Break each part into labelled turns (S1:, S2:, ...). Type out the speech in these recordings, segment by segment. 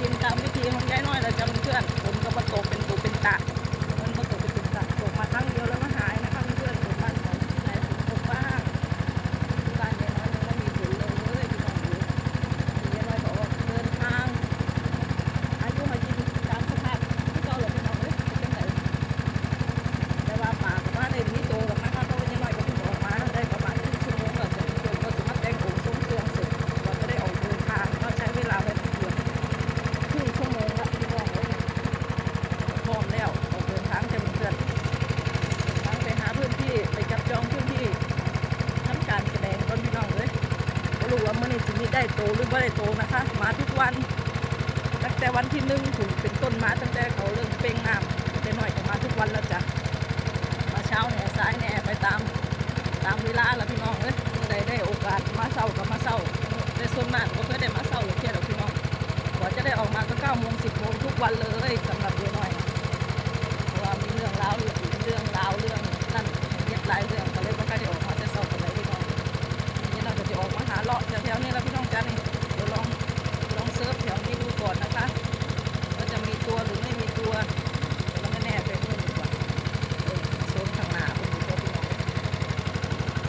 S1: กินตามวิธีของยายน้อยเราจำเพื่อนผมก็มาะกบเป็นตูเป็นตะ นี่ถึงนี้ได้โตหรือไม่ได้โตนะคะ มาทุกวัน ตั้งแต่วันที่หนึ่งถึงเป็นต้นมาตั้งแต่เขาเริ่มเป่งน้ำแต่หน่อยก็มาทุกวันแล้วจ้ะมาเช้าแหน่สายแหน่ไปตามตามเวลาแล้วพี่น้องเอ้ยเมื่อใดได้โอกาสมาเช้าก็มาเช้าแต่ส่วนมากก็เคยได้มาเช้าหรือเที่ยวหรอพี่น้องกว่าจะได้ออกมาก็เก้าโมงสิบโมงทุกวันเลยสำหรับเยอะหน่อยเพราะว่ามีเรื่องราวเรื่องเรื่องราวเรื่องนั่นเย็ดหลายเรื่อง เลาะแถวๆนี้แล้วพี่น้องจ้านี่เดี๋ยวลองลองเซิร์ฟแถวนี้ดูก่อนนะคะว่าจะมีตัวหรือไม่มีตัวแต่เราไม่แน่ใจเพื่อนดีกว่าเออโซนข้างหน้าเป็นตัวพี่น้อง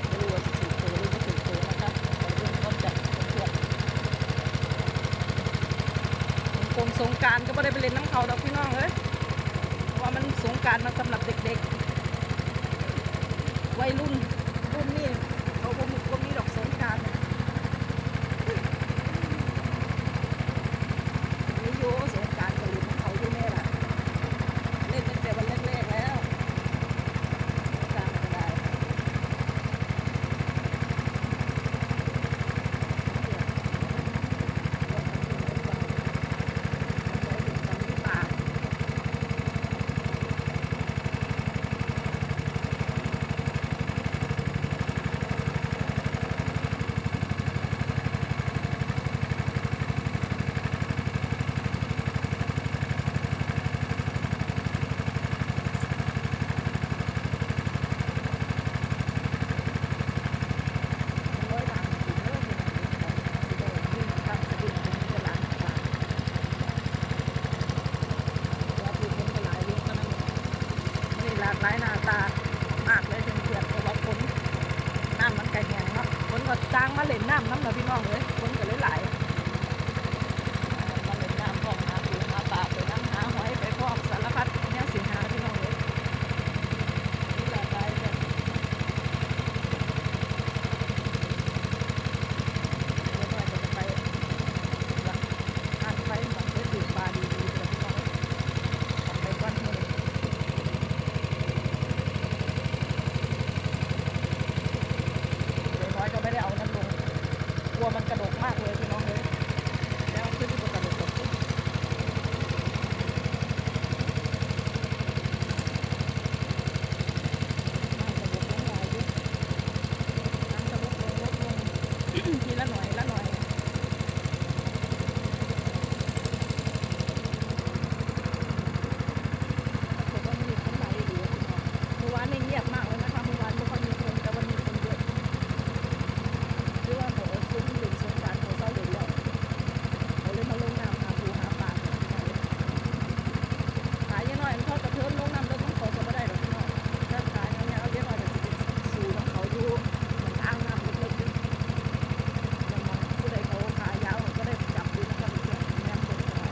S1: ไม่รู้ว่าจะถูกตัวหรือไม่ถูกตัวนะคะไปเรื่องต้นจากเพื่อนๆคงสงการก็ไม่ได้ไปเล่นน้ำเขาดอกพี่น้องเลยเพราะว่ามันสงการมาสำหรับเด็กๆวัยรุ่นเขาก็มีก็มีดอกสงกรารเนี่ย นี่โยสงกรารกับลินเขาอยู่แน่ล่ะเล่นตั้งแต่วันแรกๆแล้วสงกรารก็ได้ป่า ร้อยบาทถึงเลิกเลยที่ได้ยื่นข้ามสะดุ้งเป็นตลาดบาทแล้วคือคนก็หลายเรื่องก็นั่นนี่หลากหลายหน้าตามากเลยเพื่อนๆเพราะว่าคนน้ำมันไก่แห้งเนาะคนก็จ้างมาเล่นน้ำน้ำเราพี่น้องเลยคนก็เลยหลายมาเล่นน้ำพร้อมหาปูหาปลาไปน้ำหาหอยไปพร้อมสารพัดเนี่ยสิหาพี่น้องเลยนี่หลากหลายเลย เดี๋ยวหน่อยจะไปวัดทานไปหมักได้ดื่มปลาดีๆเลยพี่น้องทำไปก้อนเงินเดี๋ยวน้อยก็ไม่ได้เอานั้นลงกลัว มันกระดกมากเลยพี่น้องเลยแล้วขึ้นที่บนกระดกขึ้นน้ำกระดกลงหน่อยดิน้ำกระดกลงลดลง ทีละหน่อยละหน่อยผมว่ามีคนไหลอยู่เมื่อวานนี่เงียบมากเลยนะคะเมื่อวานไม่ค่อยมีคนแต่วันนี้คนเยอะหรือว่าหมอซุ้มหลุมสงกรารเขาเศร้าเหลือเขาเลยมาลงน้ำหาปูหาปลาขายยังหน่อยเขากระเทินลงน้ำแล้วต้องขอจะไม่ได้หรอกพี่น้องถ้าขายอย่างเงี้ยเอาเยอะหน่อยจะสู่ของเขาอยู่เหมือนอ้างน้ำเล็กๆ ยังมองผู้ใดเขาขายาวก็ได้จับดูนะครับเพื่อนแม่คนขาย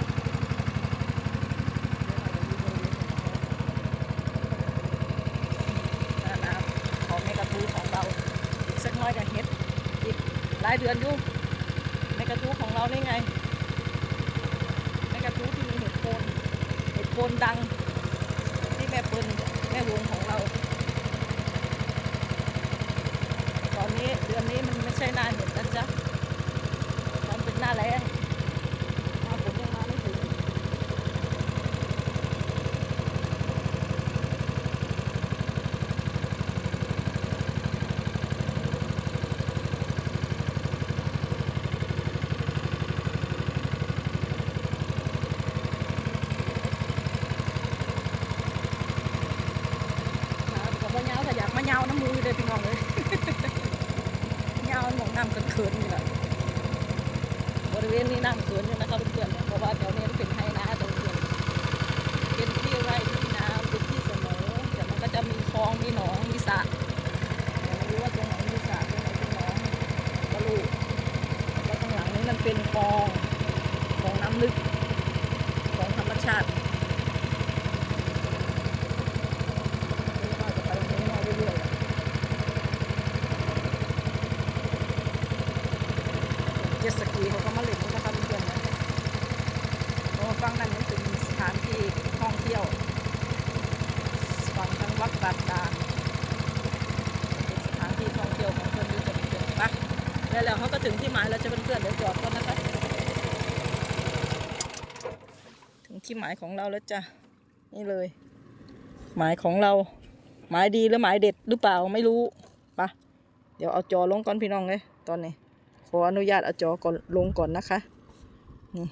S1: นะครับของในกระทู้ของเราอีกสัก น้อยกับเฮ็ดอีกหลายเดือนอยู่ในกระทู้ของเรานี่ไง ในกระทู้ที่มีเห็ดโคนเห็ดโคนดัง ที่แม่ปืนแม่หลวงของเรา ตอนนี้เดือนนี้มันไม่ใช่หน้าเห็ดนะจ๊ะ มันเป็นหน้าแรงหน้าฝนยังมาไม่ถึงครับกับว่าเงาถ้าอยากมาเงาน้ำมือเลยพี่น้องเลยเงาหมองน้ำกันเขินๆนี่แหละบริเวณนี้น้ำเขินอยู่นะครับเพื่อนๆเพราะว่าแถวนี้เป็นไฮนาตรงเพื่อนเป็นที่ไร่ที่นาเป็นที่เสมอแต่มันก็จะมีคลองมีหนองมีสระแต่ไม่รู้ว่าตรงไหนมีสระตรงไหนเป็นหนองก็รู้แล้วข้างหลังนี้มันเป็นคลองของน้ำลึกของธรรมชาติเดี๋ยวเราจะไปตรงนี้เรื่อยๆ เจ็ตสกีเขาก็มาเล่นนนะครับเพื่อนๆนะเพราะว่าฝั่งนั้นมันเป็นสถานที่ท่องเที่ยวฝั่งทางวัดบาดาลเป็นสถานที่ท่องเที่ยวของคนอยู่จังหวัดปะไปแล้วแล้วเขาก็ถึงที่หมายแล้วจะเป็นเพื่อนเดี๋ยวจอดก่อนนะคะ ถึงที่หมายของเราแล้วจ้ะนี่เลย หมายของเรา หมายดีหรือหมายเด็ดหรือเปล่าไม่รู้ปะเดี๋ยวเอาจอลงก่อนพี่น้องเลยตอนนี้ ขออนุญาตเอาจอก่อนลงก่อนนะคะนี่